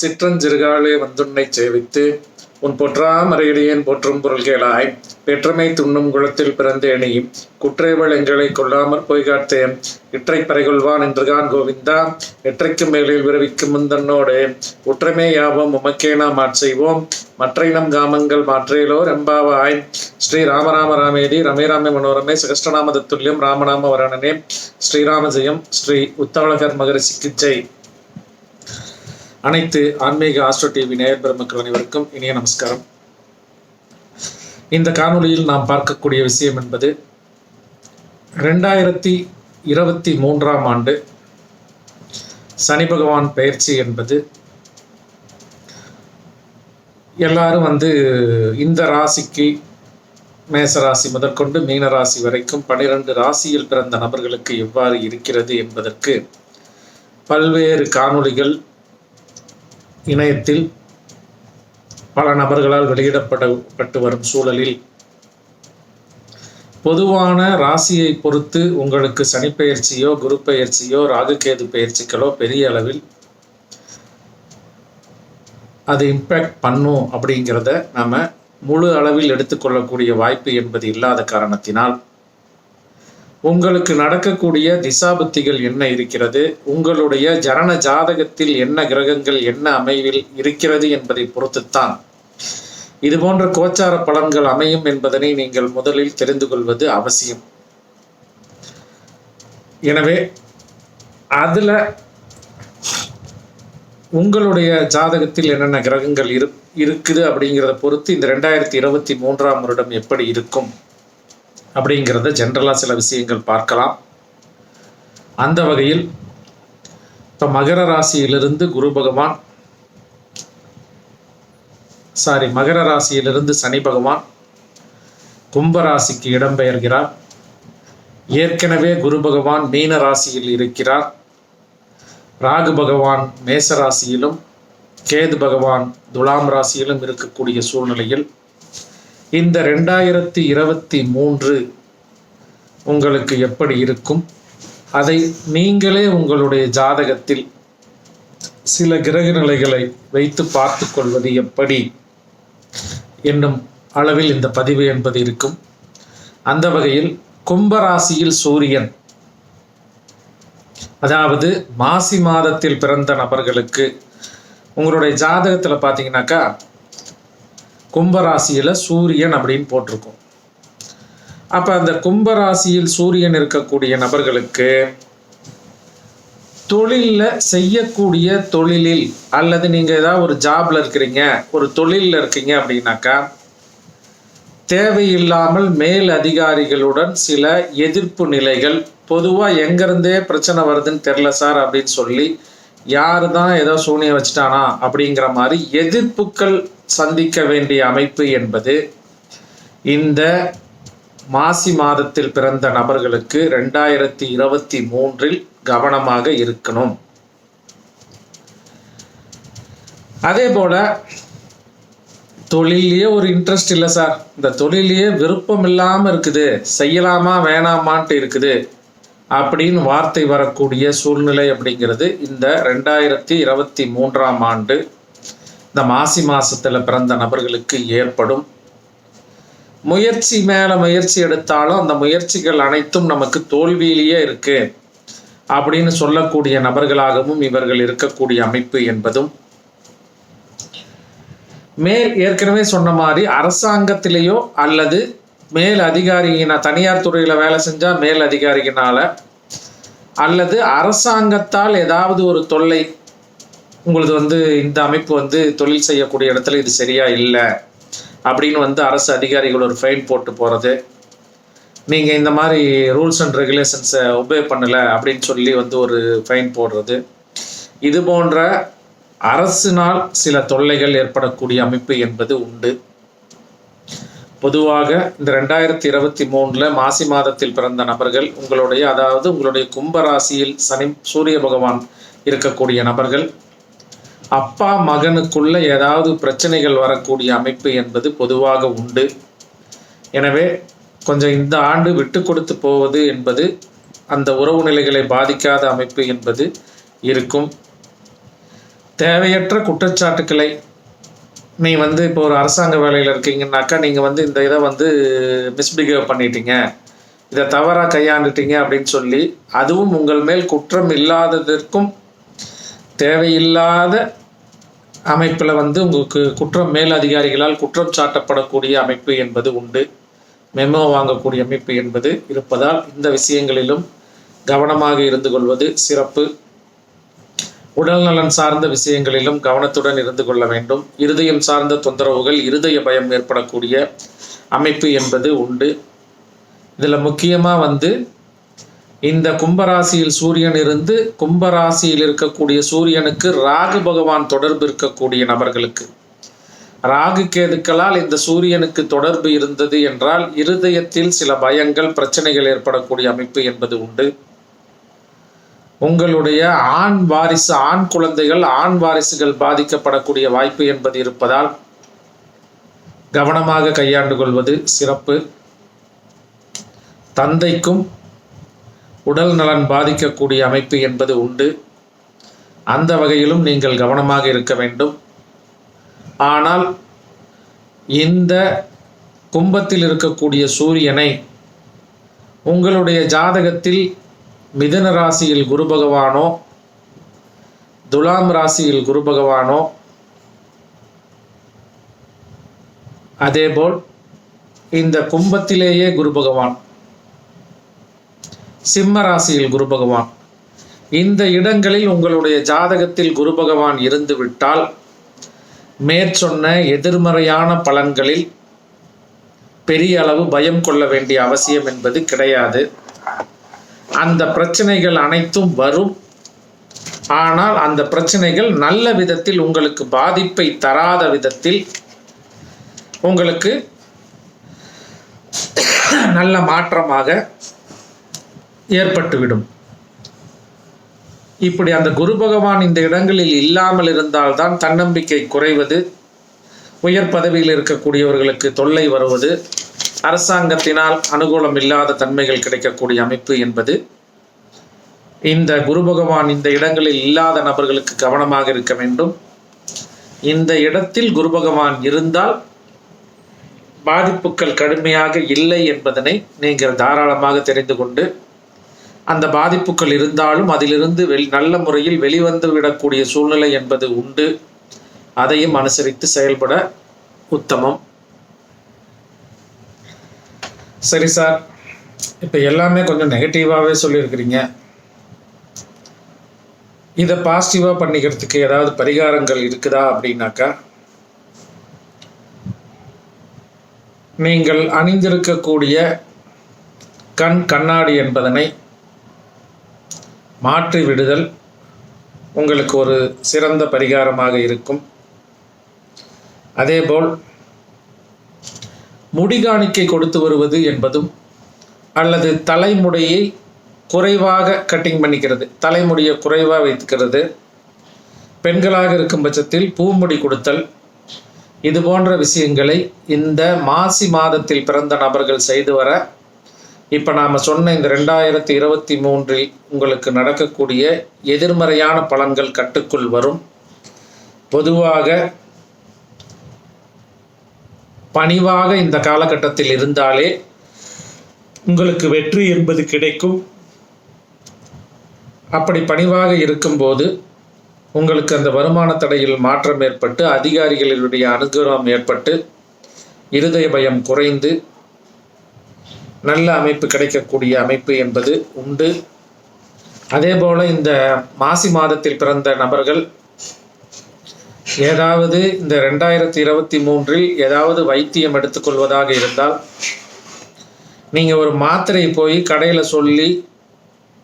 சிற்றஞ்சிறுகாலே வந்துன்னை சேவித்து உன் பொற்றாமரையடியேன் போற்றும் பொருள்களாய் பெற்றமை துண்ணும் குளத்தில் பிறந்தேனி குற்றேவள் எங்களை கொள்ளாமற் பொய்காத்தேன் இற்றை பறைகொள்வான் என்றுகான் கோவிந்தா எற்றைக்கு மேலில் விரவிக்கும் முந்தன்னோடே. உற்றமே யாவும் உமக்கே நாம் ஆட்செய்வோம் மற்றை நம் காமங்கள் மாற்றேலோ ரெம்பாவாய் ஸ்ரீ ராமராம ராமேதி ரமே ராமே மனோரமே சகஸ்டநாம ராமநாம வரணனே. ஸ்ரீராமஜெயம் ஸ்ரீ உத்தவளகர் மகரிஷிக்கு ஜெய் அனைத்து ஆன்மீக ஆஸ்ட்ரோ டிவி நேயர் மக்கள் அனைவருக்கும் இனிய நமஸ்காரம். இந்த காணொளியில் நாம் பார்க்கக்கூடிய விஷயம் என்பது ரெண்டாயிரத்தி இருபத்தி மூன்றாம் ஆண்டு சனி பகவான் பயிற்சி என்பது. எல்லாரும் வந்து இந்த ராசிக்கு மேச ராசி முதற்கொண்டு மீன ராசி வரைக்கும் பனிரெண்டு ராசியில் பிறந்த நபர்களுக்கு எவ்வாறு இருக்கிறது என்பதற்கு பல்வேறு காணொளிகள் இணையத்தில் பல நபர்களால் வெளியிடப்படப்பட்டு வரும் சூழலில் பொதுவான ராசியை பொறுத்து உங்களுக்கு சனிப்பெயர்ச்சியோ குரு பெயர்ச்சியோ ராகுகேது பெயர்ச்சிகளோ பெரிய அளவில் அது இம்பேக்ட் பண்ணும் அப்படிங்கிறத நம்ம முழு அளவில் எடுத்துக்கொள்ளக்கூடிய வாய்ப்பு என்பது இல்லாத காரணத்தினால் உங்களுக்கு நடக்கக்கூடிய திசாபுத்திகள் என்ன இருக்கிறது? உங்களுடைய ஜனன ஜாதகத்தில் என்ன கிரகங்கள் என்ன அமைவில் இருக்கிறது என்பதை பொறுத்துத்தான். இது போன்ற கோச்சார பலன்கள் அமையும் என்பதனை நீங்கள் முதலில் தெரிந்து கொள்வது அவசியம். எனவே அதுல உங்களுடைய ஜாதகத்தில் என்னென்ன கிரகங்கள் இரு இருக்குது அப்படிங்கிறத பொறுத்து இந்த ரெண்டாயிரத்தி இருபத்தி மூன்றாம் வருடம் எப்படி இருக்கும்? அப்படிங்கிறத ஜென்ரலாக சில விஷயங்கள் பார்க்கலாம். அந்த வகையில் இப்போ மகர ராசியிலிருந்து குரு பகவான் சாரி மகர ராசியிலிருந்து சனி பகவான் கும்பராசிக்கு இடம்பெயர்கிறார். ஏற்கனவே குரு பகவான் மீன ராசியில் இருக்கிறார். ராகு பகவான் மேச ராசியிலும் கேது பகவான் துலாம் ராசியிலும் இருக்கக்கூடிய சூழ்நிலையில் இந்த ரெண்டாயிரத்தி இருபத்தி மூன்று உங்களுக்கு எப்படி இருக்கும்? அதை நீங்களே உங்களுடைய ஜாதகத்தில் சில கிரக நிலைகளை வைத்து பார்த்து கொள்வது எப்படி? என்னும் அளவில் இந்த பதிவு என்பது இருக்கும். அந்த வகையில் கும்பராசியில் சூரியன் அதாவது மாசி மாதத்தில் பிறந்த நபர்களுக்கு உங்களுடைய ஜாதகத்தில் பார்த்தீங்கன்னாக்கா கும்பராசியில் சூரியன் அப்படின்னு போட்டிருக்கும். அப்போ அந்த கும்பராசியில் சூரியன் இருக்கக்கூடிய நபர்களுக்கு தொழிலில் செய்யக்கூடிய தொழிலில் அல்லது நீங்கள் ஏதாவது ஒரு ஜாப்ல இருக்கிறீங்க ஒரு தொழிலில் இருக்கீங்க அப்படின்னாக்கா தேவையில்லாமல் மேல் அதிகாரிகளுடன் சில எதிர்ப்பு நிலைகள் பொதுவாக எங்கேருந்தே பிரச்சனை வருதுன்னு தெரில சார் அப்படின்னு சொல்லி யார் தான் ஏதோ சூனியம் வச்சுட்டானா அப்படிங்கிற மாதிரி எதிர்ப்புகள் சந்திக்க வேண்டிய அமைப்பு என்பது இந்த மாசி மாதத்தில் பிறந்த நபர்களுக்கு ரெண்டாயிரத்தி இருபத்தி மூன்றில் கவனமாக இருக்கணும். அதே போல தொழிலையே ஒரு இன்ட்ரெஸ்ட் இல்லை சார் இந்த தொழிலையே விருப்பம் இல்லாமல் இருக்குது. செய்யலாமா வேணாமான்ட்டு இருக்குது. அப்படின்னு வார்த்தை வரக்கூடிய சூழ்நிலை அப்படிங்கிறது இந்த ரெண்டாயிரத்தி இருபத்தி மூன்றாம் ஆண்டு இந்த மாசி மாசத்துல பிறந்த நபர்களுக்கு ஏற்படும் முயற்சி மேல முயற்சி எடுத்தாலும் அந்த முயற்சிகள் அனைத்தும் நமக்கு தோல்வியிலேயே இருக்கு அப்படின்னு சொல்லக்கூடிய நபர்களாகவும் இவர்கள் இருக்கக்கூடிய அமைப்பு என்பதும் மேல் ஏற்கனவே சொன்ன மாதிரி அரசாங்கத்திலேயோ அல்லது மேல் அதிகாரியின தனியார் துறையில வேலை செஞ்சா மேல் அதிகாரியினால அல்லது அரசாங்கத்தால் ஏதாவது ஒரு தொல்லை உங்களுக்கு வந்து இந்த அமைப்பு வந்து தொழில் செய்யக்கூடிய இடத்துல இது சரியா இல்லை. அப்படின்னு வந்து அரசு அதிகாரிகள் ஒரு ஃபைன் போட்டு போகிறது நீங்கள் இந்த மாதிரி ரூல்ஸ் அண்ட் ரெகுலேஷன்ஸை ஒபே பண்ணலை அப்படின்னு சொல்லி வந்து ஒரு ஃபைன் போடுறது. இது போன்ற அரசினால் சில தொல்லைகள் ஏற்படக்கூடிய அமைப்பு என்பது உண்டு. பொதுவாக இந்த ரெண்டாயிரத்தி இருபத்தி மூணில் மாசி மாதத்தில் பிறந்த நபர்கள் உங்களுடைய அதாவது உங்களுடைய கும்பராசியில் சனி சூரிய பகவான் இருக்கக்கூடிய நபர்கள் அப்பா மகனுக்குள்ள ஏதாவது பிரச்சனைகள் வரக்கூடிய அமைப்பு என்பது பொதுவாக உண்டு. எனவே கொஞ்சம் இந்த ஆண்டு விட்டு கொடுத்து போவது என்பது அந்த உறவு நிலைகளை பாதிக்காத அமைப்பு என்பது இருக்கும். தேவையற்ற குற்றச்சாட்டுக்களை நீ வந்து இப்போ ஒரு அரசாங்க வேலையில் இருக்கீங்கன்னாக்கா நீங்கள் வந்து இந்த இதை வந்து மிஸ்பிஹேவ் பண்ணிட்டீங்க. இதை தவறாக கையாண்டுட்டீங்க அப்படின்னு சொல்லி அதுவும் உங்கள் மேல் குற்றம் இல்லாததற்கும் தேவையில்லாத அமைப்பில் வந்து உங்களுக்கு குற்றம் மேலதிகாரிகளால் குற்றம் சாட்டப்படக்கூடிய அமைப்பு என்பது உண்டு. மெமோ வாங்கக்கூடிய அமைப்பு என்பது இருப்பதால் இந்த விஷயங்களிலும் கவனமாக இருந்து கொள்வது சிறப்பு. உடல் நலன் சார்ந்த விஷயங்களிலும் கவனத்துடன் இருந்து கொள்ள வேண்டும். இருதயம் சார்ந்த தொந்தரவுகள் இருதய பயம் ஏற்படக்கூடிய அமைப்பு என்பது உண்டு. இதில் முக்கியமாக வந்து இந்த கும்பராசியில் சூரியன் இருந்து கும்பராசியில் இருக்கக்கூடிய சூரியனுக்கு ராகு பகவான் தொடர்பு இருக்கக்கூடிய நபர்களுக்கு. ராகு கேதுக்களால் இந்த சூரியனுக்கு தொடர்பு இருந்தது என்றால் இருதயத்தில் சில பயங்கள் பிரச்சனைகள் ஏற்படக்கூடிய அமைப்பு என்பது உண்டு. உங்களுடைய ஆண் வாரிசு ஆண் குழந்தைகள் ஆண் வாரிசுகள் பாதிக்கப்படக்கூடிய வாய்ப்பு என்பது இருப்பதால் கவனமாக கையாண்டு கொள்வது சிறப்பு. தந்தைக்கும் உடல் நலன் பாதிக்கக்கூடிய அமைப்பு என்பது உண்டு. அந்த வகையிலும் நீங்கள் கவனமாக இருக்க வேண்டும். ஆனால் இந்த கும்பத்தில் இருக்கக்கூடிய சூரியனை உங்களுடைய ஜாதகத்தில் மிதன ராசியில் குரு பகவானோ துலாம் ராசியில் குரு பகவானோ அதேபோல் இந்த கும்பத்திலேயே குரு பகவான் சிம்ம ராசியில் குரு பகவான். இந்த இடங்களில் உங்களுடைய ஜாதகத்தில் குரு பகவான் இருந்துவிட்டால் மேற்சொன்ன எதிர்மறையான பலன்களில் பெரிய அளவு பயம் கொள்ள வேண்டிய அவசியம் என்பது கிடையாது. அந்த பிரச்சனைகள் அனைத்தும் வரும். ஆனால் அந்த பிரச்சனைகள் நல்ல விதத்தில் உங்களுக்கு பாதிப்பை தராத விதத்தில் உங்களுக்கு நல்ல மாற்றமாக ஏற்பட்டுவிடும். இப்படி அந்த குரு பகவான் இந்த இடங்களில் இல்லாமல் இருந்தால்தான் தன்னம்பிக்கை குறைவது உயர் பதவியில் இருக்கக்கூடியவர்களுக்கு தொல்லை வருவது அரசாங்கத்தினால் அனுகூலம் இல்லாத தன்மைகள் கிடைக்கக்கூடிய அமைப்பு என்பது இந்த குரு பகவான் இந்த இடங்களில் இல்லாத நபர்களுக்கு கவனமாக இருக்க வேண்டும். இந்த இடத்தில் குரு பகவான் இருந்தால் பாதிப்புகள் கடுமையாக இல்லை என்பதனை நீங்கள் தாராளமாக தெரிந்து கொண்டு அந்த பாதிப்புகள் இருந்தாலும் அதிலிருந்து வெளி நல்ல முறையில் வெளிவந்து விடக்கூடிய சூழ்நிலை என்பது உண்டு. அதையும் அனுசரித்து செயல்பட உத்தமம். சரி சார் இப்போ எல்லாமே கொஞ்சம் நெகட்டிவாகவே சொல்லியிருக்கிறீங்க. இதை பாசிட்டிவாக பண்ணிக்கிறதுக்கு ஏதாவது பரிகாரங்கள் இருக்குதா அப்படின்னாக்கா நீங்கள் அணிந்திருக்கக்கூடிய கண் கண்ணாடி என்பதனை மாற்றி விடுதல் உங்களுக்கு ஒரு சிறந்த பரிகாரமாக இருக்கும். அதேபோல் முடிகாணிக்கை கொடுத்து வருவது என்பதும் அல்லது தலைமுடியை குறைவாக கட்டிங் பண்ணிக்கிறது. தலைமுடியை குறைவாக வைத்துக்கிறது பெண்களாக இருக்கும் பட்சத்தில் பூமுடி கொடுத்தல். இது போன்ற விஷயங்களை இந்த மாசி மாதத்தில் பிறந்த நபர்கள் செய்து வர இப்போ நாம் சொன்ன இந்த ரெண்டாயிரத்தி இருபத்தி மூன்றில் உங்களுக்கு நடக்கக்கூடிய எதிர்மறையான பலன்கள் கட்டுக்குள் வரும். பொதுவாக பணிவாக இந்த காலகட்டத்தில் இருந்தாலே உங்களுக்கு வெற்றி என்பது கிடைக்கும். அப்படி பணிவாக இருக்கும்போது உங்களுக்கு அந்த வருமான தடையில் மாற்றம் ஏற்பட்டு அதிகாரிகளுடைய அனுகிரகம் ஏற்பட்டு இருதய பயம் குறைந்து நல்ல அமைப்பு கிடைக்கக்கூடிய அமைப்பு என்பது உண்டு. அதே போல் இந்த மாசி மாதத்தில் பிறந்த நபர்கள் ஏதாவது இந்த ரெண்டாயிரத்தி இருபத்தி மூன்றில் ஏதாவது வைத்தியம் எடுத்துக்கொள்வதாக இருந்தால் நீங்கள் ஒரு மாத்திரை போய் கடையில் சொல்லி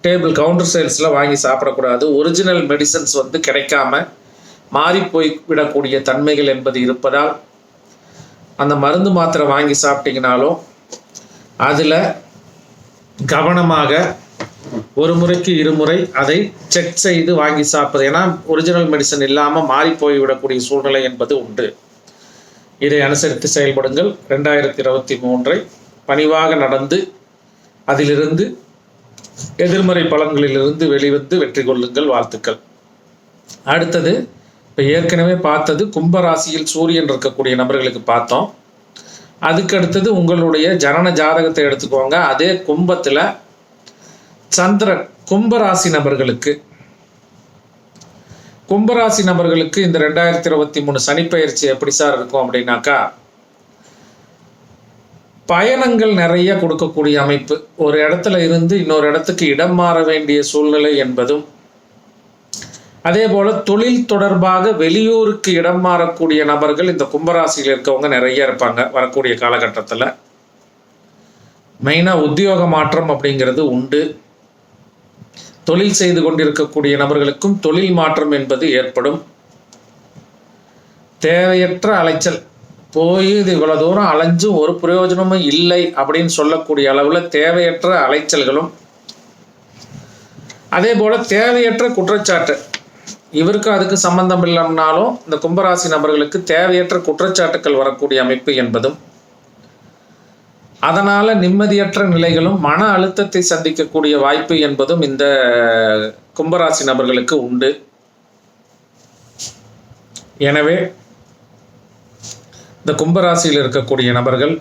டேபிள் கவுண்டர் சேல்ஸில் வாங்கி சாப்பிடக்கூடாது. ஒரிஜினல் மெடிசன்ஸ் வந்து கிடைக்காம மாறி போய் விடக்கூடிய தன்மைகள் என்பது இருப்பதால் அந்த மருந்து மாத்திரை வாங்கி சாப்பிட்டீங்கனாலும் அதில் கவனமாக ஒரு முறைக்கு இருமுறை அதை செக் செய்து வாங்கி சாப்பிடுது ஏன்னா ஒரிஜினல் மெடிசன் இல்லாமல் மாறி போய்விடக்கூடிய சூழ்நிலை என்பது உண்டு. இதை அனுசரித்து செயல்படுங்கள். ரெண்டாயிரத்தி இருபத்தி மூன்றை பணிவாக நடந்து அதிலிருந்து எதிர்மறை பலன்களிலிருந்து வெளிவந்து வெற்றி கொள்ளுங்கள். வாழ்த்துக்கள். அடுத்தது இப்போ ஏற்கனவே பார்த்தது கும்பராசியில் சூரியன் இருக்கக்கூடிய நபர்களுக்கு பார்த்தோம். அதுக்கு அடுத்தது உங்களுடைய ஜனன ஜாதகத்தை எடுத்துக்கோங்க. அதே கும்பத்தில் சந்திரன் கும்பராசி நபர்களுக்கு. கும்பராசி நபர்களுக்கு இந்த ரெண்டாயிரத்தி இருபத்தி மூணு சனிப்பயிற்சி எப்படி சார் இருக்கும் அப்படின்னாக்கா பயணங்கள் நிறைய கொடுக்கக்கூடிய அமைப்பு. ஒரு இடத்துல இருந்து இன்னொரு இடத்துக்கு இடம் மாற வேண்டிய சூழ்நிலை என்பதும் அதே போல தொழில் தொடர்பாக வெளியூருக்கு இடம் மாறக்கூடிய நபர்கள் இந்த கும்பராசியில் இருக்கவங்க நிறைய இருப்பாங்க வரக்கூடிய காலகட்டத்தில். மெயினாக உத்தியோக மாற்றம் அப்படிங்கிறது உண்டு. தொழில் செய்து கொண்டிருக்கக்கூடிய நபர்களுக்கும் தொழில் மாற்றம் என்பது ஏற்படும். தேவையற்ற அலைச்சல். போய் இது இவ்வளோ தூரம் அலைஞ்சும் ஒரு பிரயோஜனமும் இல்லை அப்படின்னு சொல்லக்கூடிய அளவில் தேவையற்ற அலைச்சல்களும். அதே போல் தேவையற்ற குற்றச்சாட்டு. இவருக்கு அதுக்கு சம்பந்தம் இல்லைன்னாலும் இந்த கும்பராசி நபர்களுக்கு தேவையற்ற குற்றச்சாட்டுக்கள் வரக்கூடிய அமைப்பு என்பதும் அதனால் நிம்மதியற்ற நிலைகளும் மன அழுத்தத்தை சந்திக்கக்கூடிய வாய்ப்பு என்பதும் இந்த கும்பராசி நபர்களுக்கு உண்டு. எனவே இந்த கும்பராசியில் இருக்கக்கூடிய நபர்கள்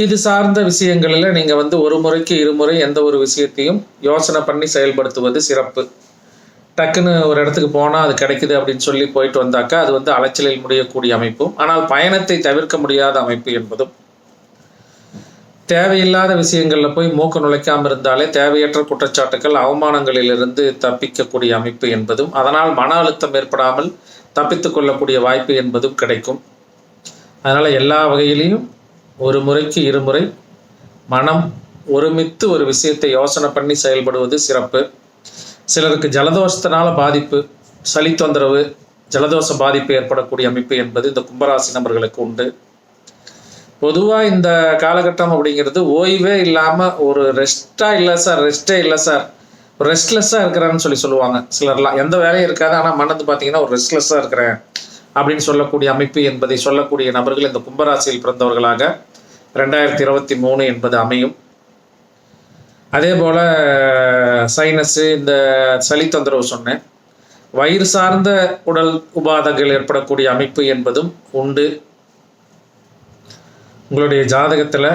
இது சார்ந்த விஷயங்களில் நீங்கள் வந்து ஒரு முறைக்கு இருமுறை எந்த ஒரு விஷயத்தையும் யோசனை பண்ணி செயல்படுத்துவது சிறப்பு. டக்குன்னு ஒரு இடத்துக்கு போனால் அது கிடைக்குது அப்படின்னு சொல்லி போயிட்டு வந்தாக்கா அது வந்து அலைச்சலில் முடியக்கூடிய அமைப்பும் ஆனால் பயணத்தை தவிர்க்க முடியாத அமைப்பு என்பதும். தேவையில்லாத விஷயங்களில் போய் மூக்க நுழைக்காமல் இருந்தாலே தேவையற்ற குற்றச்சாட்டுகள் அவமானங்களிலிருந்து தப்பிக்கக்கூடிய அமைப்பு என்பதும். அதனால் மன அழுத்தம் ஏற்படாமல் தப்பித்து கொள்ளக்கூடிய வாய்ப்பு என்பதும் கிடைக்கும். அதனால் எல்லா வகையிலையும் ஒரு முறைக்கு இருமுறை மனம் ஒருமித்து ஒரு விஷயத்தை யோசனை பண்ணி செயல்படுவது சிறப்பு. சிலருக்கு ஜலதோஷத்தினால பாதிப்பு சளி தொந்தரவு ஜலதோஷ பாதிப்பு ஏற்படக்கூடிய அமைப்பு என்பது இந்த கும்பராசி நபர்களுக்கு உண்டு. பொதுவாக இந்த காலகட்டம் அப்படிங்கிறது ஓய்வே இல்லாமல் ஒரு ரெஸ்ட்டாக இல்லை சார் ரெஸ்ட்டே இல்லை சார். ரெஸ்ட்லெஸ்ஸாக இருக்கிறேன்னு சொல்லி சொல்லுவாங்க. சிலர்லாம் எந்த வேலையும் இருக்காது ஆனால் மனது பார்த்தீங்கன்னா ஒரு ரெஸ்ட்லெஸ்ஸாக இருக்கிறேன். அப்படின்னு சொல்லக்கூடிய அமைப்பு என்பதை சொல்லக்கூடிய நபர்கள் இந்த கும்பராசியில் பிறந்தவர்களாக ரெண்டாயிரத்தி இருபத்தி மூணு என்பது அமையும். அதே போல் சைனஸு இந்த சளி தொந்தரவு சொன்னேன். வயிறு சார்ந்த உடல் உபாதைகள் ஏற்படக்கூடிய அமைப்பு என்பதும் உண்டு. உங்களுடைய ஜாதகத்தில்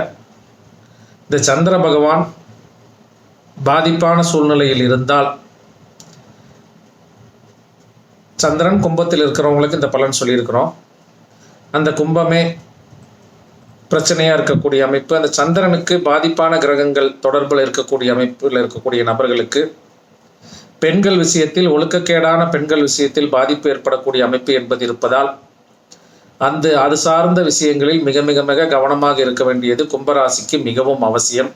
இந்த சந்திர பகவான் பாதிப்பான சூழ்நிலையில் இருந்தால் சந்திரன் கும்பத்தில் இருக்கிறவங்களுக்கு இந்த பலன் சொல்லியிருக்கிறோம். அந்த கும்பமே பிரச்சனையாக இருக்கக்கூடிய அமைப்பு. அந்த சந்திரனுக்கு பாதிப்பான கிரகங்கள் தொடர்பில் இருக்கக்கூடிய அமைப்பில் இருக்கக்கூடிய நபர்களுக்கு பெண்கள் விஷயத்தில் ஒழுக்கக்கேடான பெண்கள் விஷயத்தில் பாதிப்பு ஏற்படக்கூடிய அமைப்பு என்பது இருப்பதால் அந்த அது சார்ந்த விஷயங்களில் மிக மிக மிக கவனமாக இருக்க வேண்டியது கும்பராசிக்கு மிகவும் அவசியம்.